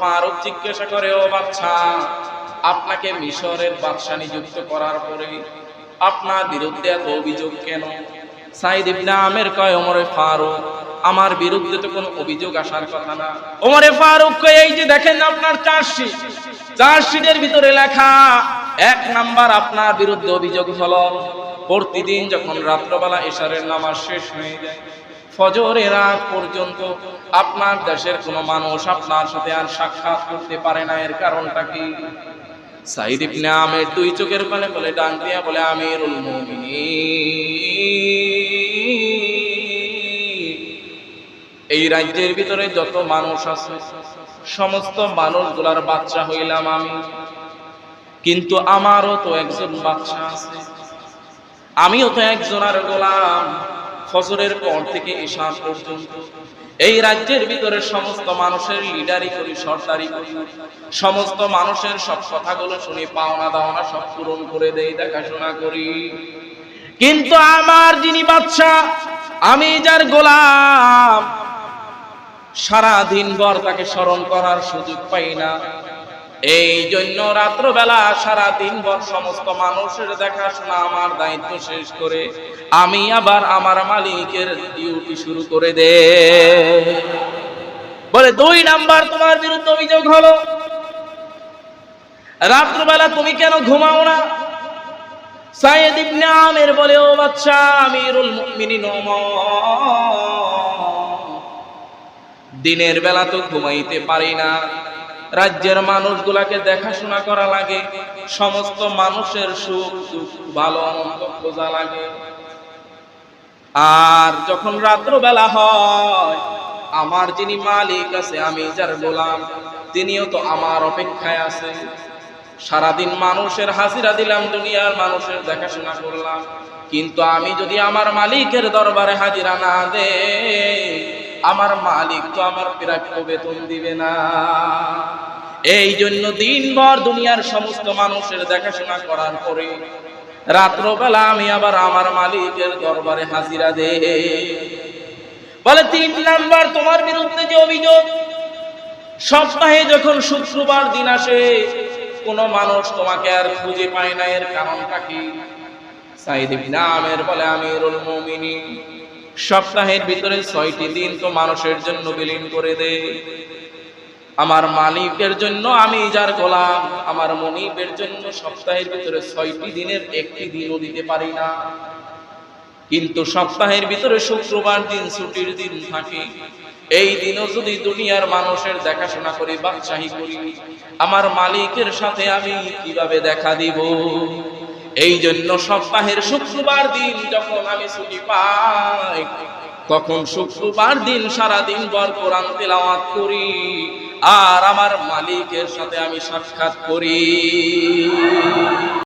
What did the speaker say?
ফারুক জিজ্ঞাসা করে, ও বাচ্চা আপনাকে মিশরের বাদশা নিযুক্ত করার পরে আপনার বিরুদ্ধে এত অভিযোগ কেন? সাইদ ইবনে আমের কয়, ওমরে ফারুক, আমার বিরুদ্ধে তো কোনো অভিযোগ আসার কথা না। ওমরে ফারুক কয়, এই যে দেখেন আপনার চার্জশিট, চার্জশিটের ভিতরে লেখা, এক নাম্বার আপনার বিরুদ্ধে অভিযোগ হলো, প্রতিদিন যখন রাত্রবেলা এশারের নামাজ শেষ হয়ে যায় ফজরের আগ পর্যন্ত আপনার দেশের কোনো মানুষ আপনার সাথে আর সাক্ষাৎ করতে পারে না। এর কারণটা কি? সাইদ ইবনে আমের দুই চোখের পানে বলে, ডাক দিয়া বলে, আমিরুল এই রাজ্যের ভিতরে যত মানুষ আছে, সমস্ত মানুষগুলার বাচ্চা হইলাম আমি। কিন্তু আমারও তো একজন বাচ্চা আছে। আমিও তো একজনের গোলাম। ফজরের পর থেকে ঈশান পর্যন্ত এই রাজ্যের ভিতরে সমস্ত মানুষের লিডারি করি সর্দারি করি। সমস্ত মানুষের সব কথাগুলো শুনি, পাওনা দাওনা সব পূরণ করে দেই, দেখাশোনা করি। কিন্তু আমার যিনি বাচ্চা আমি যার গোলাম সারা দিন তাকে স্মরণ করার সুযোগ পাই না। এই জন্য রাত্রবেলা সারা দিন ভর সমস্ত মানুষের দেখাশোনা আমার দায়িত্ব শেষ করে আমি আবার আমার মালিকের ডিউটি শুরু করে দে। বলে, দুই নাম্বার তোমার বিরুদ্ধে অভিযোগ হলো, রাত্রবেলা তুমি কেন ঘুমাও না? সাইয়েদ বলে, ও বাচ্চা, আমিরুল মুমিনিন ওমর দিনের বেলা তো ঘুমাইতে পারি না। রাজ্যের মানুষগুলাকে দেখাশোনা করা লাগে, সমস্ত মানুষের সুখ, দুঃখ, ভালো আনন্দ খোঁজা লাগে। আর যখন রাত্রবেলা হয়, আমার যিনি মালিক আছে, আমি যার গোলাম, তিনিও তো আমার অপেক্ষায় আছে সারাদিন মানুষের হাজিরা দিলাম, দুনিয়ার মানুষের দেখাশোনা করলাম। কিন্তু আমি যদি আমার মালিকের দরবারে হাজিরা না দে আমার মালিক তো আমার প্রাপ্য বেতন দিবে না। এই জন্য দিনভর দুনিয়ার সমস্ত মানুষের দেখাশোনা করার পরে রাত্রবেলা আমি আবার আমার মালিকের দরবারে হাজিরা দে বলে, তিন নাম্বার, তোমার বিরুদ্ধে যে অভিযোগ, সপ্তাহে যখন শুক্রবার দিন আসে, কোন মানুষ তোমাকে আর খুঁজে পায় না। এর কারণটা কি? সাইদ ইবনে আমের বলে, আমিরুল মুমিনিন। সপ্তাহের ভিতরে ছয়টি দিন তো মানুষের জন্য বিলীন করে দে। আমার মালিকের জন্য আমি যার গোলাম, আমার মনিবের জন্য সপ্তাহের ভিতরে ছয়টি দিনের একটি দিনও দিতে পারি না। কিন্তু সপ্তাহের ভিতরে শুক্রবার দিন, ছুটির দিন থাকে। এই দিনও যদি দুনিয়ার মানুষের দেখাশোনা করি, বাদশাহী করি, আমার মালিকের সাথে আমি কীভাবে দেখা দিব? এই জন্য সপ্তাহের শুক্রবার দিন যখন আমি ছুটি পাই, তখন শুক্রবার দিন সারাদিন বর কোরআন তেলাওয়াত করি আর আমার মালিকের সাথে আমি সাক্ষাৎ করি।